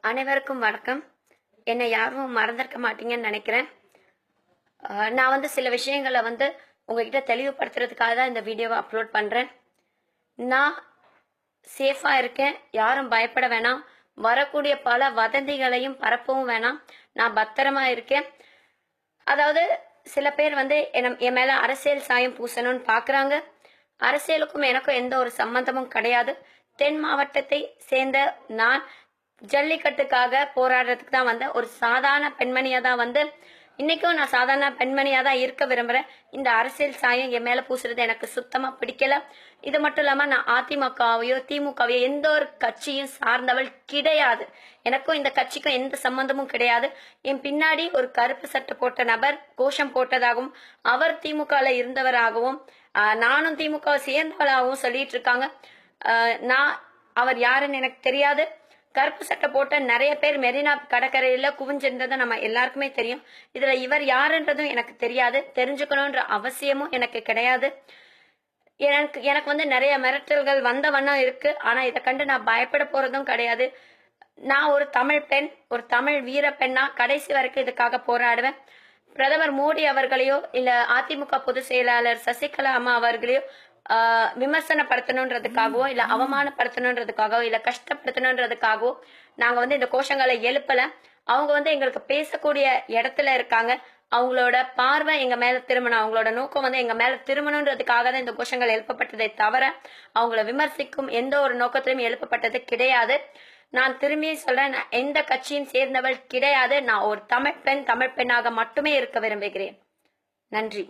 அனைவருக்கும் வணக்கம். என்னை யாரும் மறந்திருக்க மாட்டீங்கன்னு நினைக்கிறேன். நான் வந்து சில விஷயங்களை வந்து உங்ககிட்ட தெளிவுபடுத்துறதுக்காக தான் இந்த வீடியோவை அப்லோட் பண்ணுறேன் நான் சேஃபாக இருக்கேன். யாரும் பயப்பட வேணாம். வரக்கூடிய பல வதந்திகளையும் பரப்பவும் வேணாம். நான் பத்திரமா இருக்கேன். அதாவது சில பேர் வந்து என்ன- என் மேல அரசியல் சாயம் பூசணும்னு பாக்குறாங்க. அரசியலுக்கும் எனக்கும் எந்த ஒரு சம்பந்தமும் கிடையாது. தென் மாவட்டத்தை சேர்ந்த நான் ஜல்லிக்கட்டுக்காக போராடுறதுக்கு தான் வந்தேன் ஒரு சாதாரண பெண்மணியாக தான் வந்து இன்னைக்கும் நான் சாதாரண பெண்மணியாக தான் இருக்க விரும்புகிறேன் இந்த அரசியல் சாயம் என் மேலே பூசுறது எனக்கு சுத்தமாக பிடிக்கல. இது மட்டும் இல்லாமல் நான் அதிமுகவையோ திமுகவையோ எந்த ஒரு கட்சியும் சார்ந்தவள் கிடையாது. எனக்கும் இந்த கட்சிக்கும் எந்த சம்பந்தமும் கிடையாது. என் பின்னாடி ஒரு கருப்பு சட்டை போட்ட நபர் கோஷம் போட்டதாகவும் அவர் திமுகவில் இருந்தவராகவும் நானும் திமுகவை சேர்ந்தவளாகவும் சொல்லிட்டு இருக்காங்க. நான் அவர் யாருன்னு எனக்கு தெரியாது. கருப்பு சட்டை போட்ட நிறைய பேர் மெரினா கடற்கரையில் குவிஞ்சிருந்தது நம்ம எல்லாருக்குமே தெரியும். இதுல இவர் யாருன்றதும் எனக்கு தெரியாது. தெரிஞ்சுக்கணுன்ற அவசியமும் எனக்கு கிடையாது. எனக்கு எனக்கு வந்து நிறைய மிரட்டல்கள் வந்த வண்ணம் இருக்கு. ஆனா இதை கண்டு நான் பயப்பட போறதும் கிடையாது. நான் ஒரு தமிழ் பெண் ஒரு தமிழ் வீர பெண்ணா கடைசி வரைக்கும் இதுக்காக போராடுவேன். பிரதமர் மோடி அவர்களையோ இல்ல அதிமுக பொதுச் செயலாளர் சசிகலா அம்மா அவர்களையோ விமர்சனப்படுத்தணுன்றதுக்காகவோ இல்ல அவமானப்படுத்தணுன்றதுக்காகவோ இல்ல கஷ்டப்படுத்தணுன்றதுக்காகவோ நாங்க வந்து இந்த கோஷங்களை எழுப்பல. அவங்க வந்து எங்களுக்கு பேசக்கூடிய இடத்துல இருக்காங்க. அவங்களோட பார்வை எங்க மேல திருமணம் அவங்களோட நோக்கம் வந்து எங்க மேல திருமணம்ன்றதுக்காக தான் இந்த கோஷங்கள் எழுப்பப்பட்டதை தவிர அவங்கள விமர்சிக்கும் எந்த ஒரு நோக்கத்திலும் எழுப்பப்பட்டது கிடையாது. நான் திரும்பி சொல்றேன் எந்த கட்சியும் சேர்ந்தவள் கிடையாது. நான் ஒரு தமிழ் பெண் தமிழ் பெண்ணாக மட்டுமே இருக்க விரும்புகிறேன். நன்றி.